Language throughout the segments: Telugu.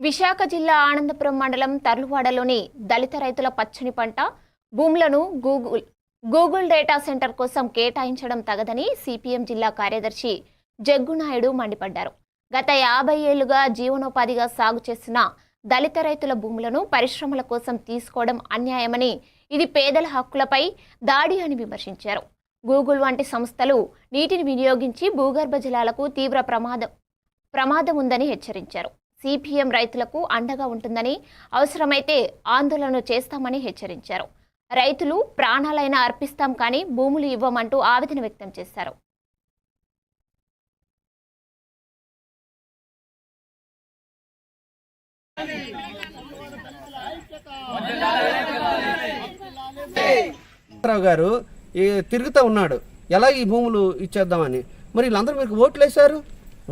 విశాఖ జిల్లా ఆనందపురం మండలం తర్లువాడలోని దళిత రైతుల పచ్చని పంట భూములను గూగుల్ గూగుల్ డేటా సెంటర్ కోసం కేటాయించడం తగదని సిపిఎం జిల్లా కార్యదర్శి జగ్గునాయుడు మండిపడ్డారు. గత యాభై ఏళ్ళుగా జీవనోపాధిగా సాగు చేస్తున్న దళిత రైతుల భూములను పరిశ్రమల కోసం తీసుకోవడం అన్యాయమని ఇది పేదల హక్కులపై దాడి అని విమర్శించారు. గూగుల్ వంటి సంస్థలు నీటిని వినియోగించి భూగర్భ జలాలకు తీవ్ర ప్రమాదం ప్రమాదం ఉందని హెచ్చరించారు. సిపిఎం రైతులకు అండగా ఉంటుందని అవసరమైతే ఆందోళన చేస్తామని హెచ్చరించారు. రైతులు ప్రాణాలైనా అర్పిస్తాం కానీ భూములు ఇవ్వమంటూ ఆవేదన వ్యక్తం చేశారు. రావు గారు ఈ తిరుగుతూ ఉన్నాడు. ఎలా ఈ భూములు ఇచ్చేద్దామని? మరి వీళ్ళందరూ మీకు ఓట్లు వేశారు?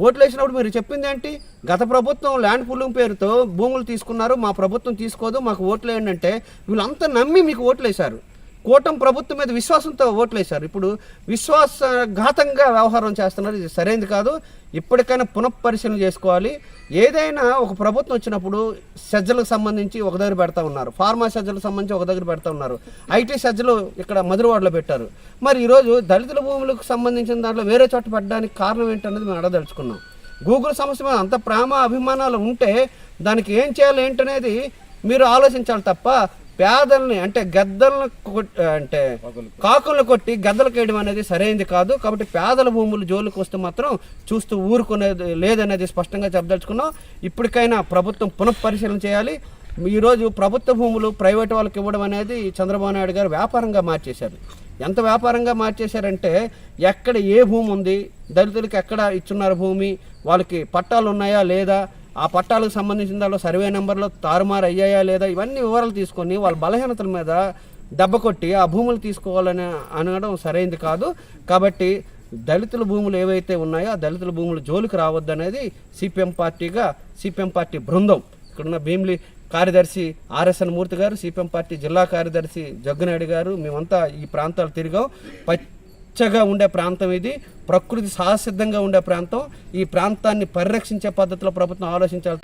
ఓట్లు వేసినప్పుడు మీరు చెప్పింది ఏంటి? గత ప్రభుత్వం ల్యాండ్ పూలింగ్ పేరుతో భూములు తీసుకున్నారు మా ప్రభుత్వం తీసుకోదు మాకు ఓట్లు వేయండి అంటే వీళ్ళంతా నమ్మి మీకు ఓట్లు వేశారు. కూటమి ప్రభుత్వం మీద విశ్వాసంతో ఓట్లు వేశారు. ఇప్పుడు విశ్వాసఘాతంగా వ్యవహారం చేస్తున్నారు. ఇది సరైనది కాదు. ఇప్పటికైనా పునఃపరిశీలన చేసుకోవాలి. ఏదైనా ఒక ప్రభుత్వం వచ్చినప్పుడు సజ్జలకు సంబంధించి ఒక దగ్గర పెడతా ఉన్నారు. ఫార్మా సజ్జలకు సంబంధించి ఒక దగ్గర పెడతా ఉన్నారు. ఐటీ సజ్జలు ఇక్కడ మధురవాడలో పెట్టారు. మరి ఈరోజు దళితుల భూములకు సంబంధించిన దాంట్లో వేరే చోట పెట్టడానికి కారణం ఏంటనేది మేము అడదలుచుకున్నాం గూగుల్ సమస్య మీద అంత ప్రేమ అభిమానాలు ఉంటే దానికి ఏం చేయాలి ఏంటనేది మీరు ఆలోచించాలి తప్ప పేదల్ని అంటే గద్దలను అంటే కాకులను కొట్టి గద్దలు కేయడం అనేది సరైనది కాదు. కాబట్టి పేదల భూములు జోలికి వస్తే మాత్రం చూస్తూ ఊరుకునేది లేదనేది స్పష్టంగా చెప్పదలుచుకున్నాం. ఇప్పటికైనా ప్రభుత్వం పునఃపరిశీలన చేయాలి. ఈరోజు ప్రభుత్వ భూములు ప్రైవేట్ వాళ్ళకి ఇవ్వడం అనేది చంద్రబాబు నాయుడు గారు వ్యాపారంగా మార్చేశారు. ఎంత వ్యాపారంగా మార్చేశారంటే ఎక్కడ ఏ భూమి ఉంది దళితులకి ఎక్కడ ఇచ్చున్నారు భూమి వాళ్ళకి పట్టాలు ఉన్నాయా లేదా ఆ పట్టాలకు సంబంధించిన దాంట్లో సర్వే నెంబర్లో తారుమారు అయ్యాయా లేదా ఇవన్నీ వివరాలు తీసుకొని వాళ్ళ బలహీనతల మీద దెబ్బ కొట్టి ఆ భూములు తీసుకోవాలని అనడం సరైనది కాదు. కాబట్టి దళితుల భూములు ఏవైతే ఉన్నాయో ఆ దళితుల భూములు జోలికి రావద్దనేది సిపిఎం పార్టీగా సిపిఎం పార్టీ బృందం. ఇక్కడున్న భీమిలి కార్యదర్శి ఆర్ఎస్ఎన్ మూర్తి గారు సిపిఎం పార్టీ జిల్లా కార్యదర్శి జగ్గునాయుడు గారు మేమంతా ఈ ప్రాంతాలు తిరిగాం. పచ్చగా ఉండే ప్రాంతం ఇది ప్రకృతి సహసిద్ధంగా ఉండే ప్రాంతం ఈ ప్రాంతాన్ని పరిరక్షించే పద్ధతిలో ప్రభుత్వం ఆలోచించాలి